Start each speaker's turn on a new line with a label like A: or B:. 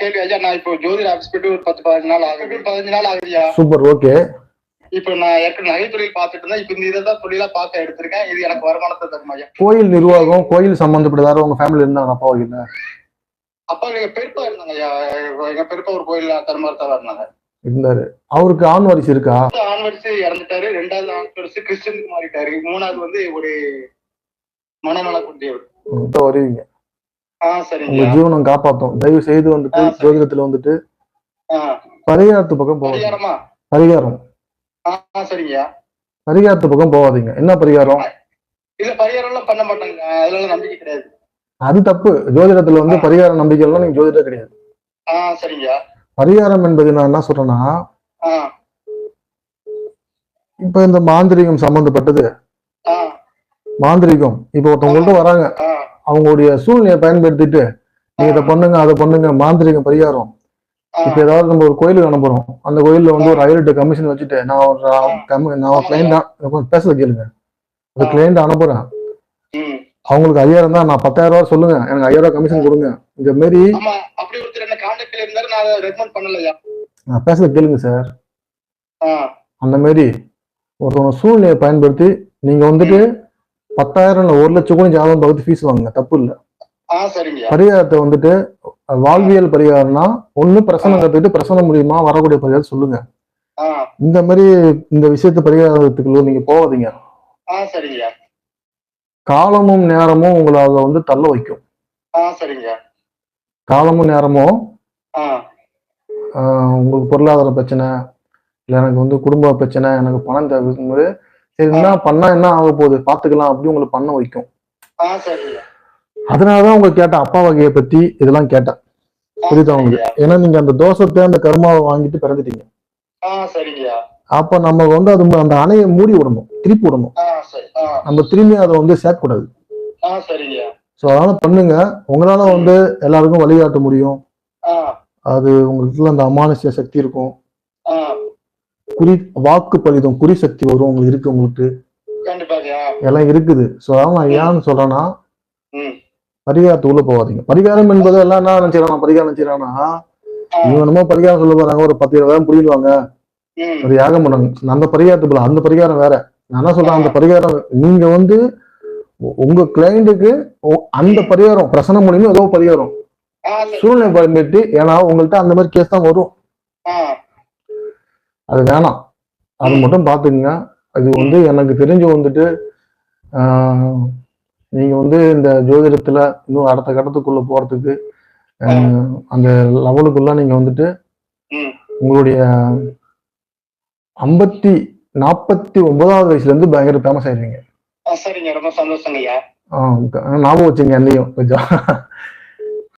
A: கேள்வி ஐயா நான் இப்போ ஜோதிட ஆபீஸ் போயிட்டு ஒரு பத்து பதினஞ்சு நாள் ஆகுது. பதினஞ்சு நாள் ஆகுதுயா?
B: Super okay.
A: இப்போ நான் ஏற்கனவே நகை தொழில் பார்த்துட்டு இருந்தேன். இப்போ இந்த இதை தான் தொழிலா பார்க்க எடுத்திருக்கேன். இது எனக்கு வருமானத்தை தரும் ஐயா?
B: கோயில் நிர்வாகம் கோயில் சம்பந்தப்பட்ட யாரும் உங்க ஃபேமிலி இருந்தாங்க அப்பா வகையில
A: அப்பா எங்க பெருப்பா இருந்தாங்க ஐயா. எங்க பெருப்பா ஒரு கோயில்ல தருமாறத்தா இருந்தாங்க.
B: இருந்தாரு. அவருக்கு ஆண் வாரிசு இருக்கா?
A: ஆண் வரிசை இறந்துட்டாரு. ரெண்டாவது ஆண் வரிசை கிறிஸ்டினுக்கு மாறிட்டாரு மூணாவது வந்து ஒரு மனநல குண்டியவர்
B: வருவீங்க. உங்க ஜீவனம் காப்பாத்தும். தயவு செய்து வந்துட்டு. ஜோதிடத்துல வந்துட்டு பரிகாரத்து பக்கம் போகாதீங்க.
A: பரிகாரமா?
B: பரிகாரத்து பக்கம் போகாதீங்க. என்ன பரிகாரம்?
A: எல்லாம் நம்பிக்கை
B: அது தப்பு. ஜோதிடத்துல வந்து. பரிகார நம்பிக்கைலாம் நீங்க ஜோதிடம் கிடையாது. பரிகாரம் என்பது நான் என்ன சொல்றேன்னா இப்ப இந்த மாந்திரிகம் சம்பந்தப்பட்டது. மாந்திரிகம். இப்ப ஒருத்தவங்கள்ட்ட வராங்க. அவங்களுடைய சூழ்நிலையை பயன்படுத்திட்டு நீங்க இதை பண்ணுங்க அதை பண்ணுங்க மாந்திரிகம் பரிகாரம். இப்ப ஏதாவது நம்ம ஒரு கோயிலுக்கு அனுப்புறோம். அந்த கோயில்ல வந்து ஒரு ஐஎல்டி கமிஷன் வச்சுட்டு நான் ஒரு நான் ஒரு கிளைண்ட் பேசுறத கேளுங்க. ஒரு
A: ஆ.
B: கிளைண்ட் அனுப்புறேன். அவங்களுக்கு ஐயாயிரம் தான் நான் பத்தாயிரம் ரூபாய் சொல்லுங்க. எனக்கு ஐயாயிரம் ரூபாய் கமிஷன் கொடுங்க. இந்த
A: இருந்தாரு நான்
B: பேசுறத கேளுங்க சார் அந்த மாரி ஒருத்தவங்க சூழ்நிலையை பயன்படுத்தி நீங்க வந்துட்டு பத்தாயிரம் இல்ல ஒரு லட்சம் கூட ஜாதகம் பார்த்து ஃபீஸ் வாங்குங்க தப்பு இல்ல. பரிகாரத்தை வந்துட்டு வாழ்வியல் பரிகாரம்னா ஒண்ணு பிரசனம் கத்துக்கிட்டு பிரசனம் மூலியமா வரக்கூடிய பரிகாரம் சொல்லுங்க. இந்த மாதிரி இந்த விஷயத்து பரிகாரத்துக்குள்ள நீங்க
A: சரிங்கய்யா
B: காலமும் நேரமும் உங்களை அதை வந்து தள்ள வைக்கும். காலமும் நேரமும் உங்களுக்கு பொருளாதார பிரச்சனை இல்லை எனக்கு வந்து குடும்ப பிரச்சனை எனக்கு பணம் தேவைக்கும்போது சரி என்ன பண்ணா என்ன ஆக போகுது? பாத்துக்கலாம் அப்படி உங்களுக்கு பண்ண வைக்கும். அதனாலதான் உங்களுக்கு கேட்டேன். அப்பா வகையை பத்தி இதெல்லாம் கேட்டேன். புரியுதா உங்களுக்கு? ஏன்னா நீங்க அந்த தோஷத்தை அந்த கருமாவை வாங்கிட்டு பிறந்துட்டீங்க. அப்ப நம்ம வந்து அது அந்த அணையை மூடி விடணும். திருப்பி விடணும். நம்ம திரும்பி அதை வந்து சேர்க்கக்கூடாது.
A: சோ
B: ஸோ அதனால பண்ணுங்க. உங்களால வந்து எல்லாருக்கும் வழிகாட்ட முடியும். அது உங்களுக்குள்ள அந்த அமானுஷ்ய சக்தி இருக்கும். குறி வாக்கு பலிதம் குறி சக்தி வரும். உங்களுக்கு இருக்கு உங்களுக்கு. எல்லாம் இருக்குது. அதனால நான் ஏன்னு சொல்றேன்னா
A: ம்.
B: பரிகாரத்துக்குள்ள போகாதீங்க. பரிகாரம் என்பது எல்லாம் என்ன நினைச்சிடறான் பரிகாரம் நினைச்சிடறானா
A: ஆ.
B: இவன் என்னமோ பரிகாரம் சொல்ல போறாங்க. ஒரு பத்து இருபதாயிரம் புரியுவாங்க. ஒரு யாகம் பண்ணாங்க அந்த பரிகாரத்துக்கு பதிலா அந்த பரிகாரம் வேற. நான் என்ன சொல்றேன் அந்த பரிகாரம் நீங்க வந்து உங்க கிளைண்ட்டுக்கு அந்த பரிகாரம் பிரசனம் மூலியமா ஏதோ பரிகாரம். சூழ்நிலை பயன்படுத்தி ஏன்னா உங்கள்ட்ட அந்த மாதிரி கேஸ் தான் வரும். அது வேணாம். அது மட்டும் பாத்துக்குங்க. அது வந்து எனக்கு தெரிஞ்சு வந்துட்டு நீங்க வந்து இந்த ஜோதிடத்துல இன்னும் அடுத்த கட்டத்துக்குள்ள போறதுக்கு அந்த லெவலுக்குள்ள நீங்க வந்துட்டு உங்களுடைய ஐம்பத்தி நாற்பத்தி ஒன்பதாவது வயசுல இருந்து பயங்கர ஃபேமஸ் ஆயிருவீங்க.
A: ஆ சரிங்க. ரொம்ப சந்தோஷங்கய்யா
B: ஆஹ் ஞாபகம் வச்சுங்க என்னையும் கொஞ்சம்.